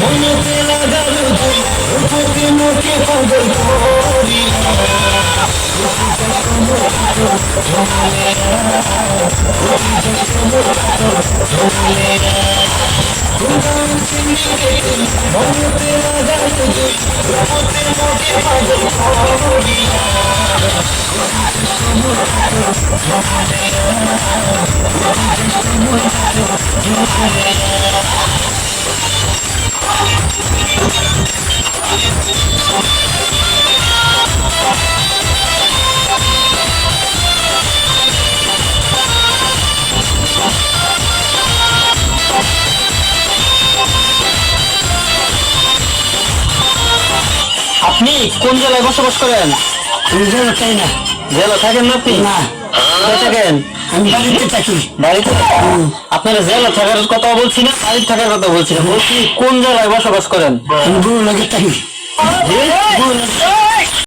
মনতে লাগালো তুই রূপকে মুখে পাগল করিলা মনতে লাগালো তুই রূপকে মুখে পাগল করিলা আপনি কোন জেলায় বসবাস করেন? আমি যেন চাই না? জেলা থাকেন না আপনি? না। থাকেন? আমি বাড়িতে থাকি। বাড়িতে আপনারা জেলা থাকার কথা বলছি না বাড়িতে থাকার কথা বলছি না। বলছি কোন জেলায় বসবাস করেন? আমি বউ লাগে থাকি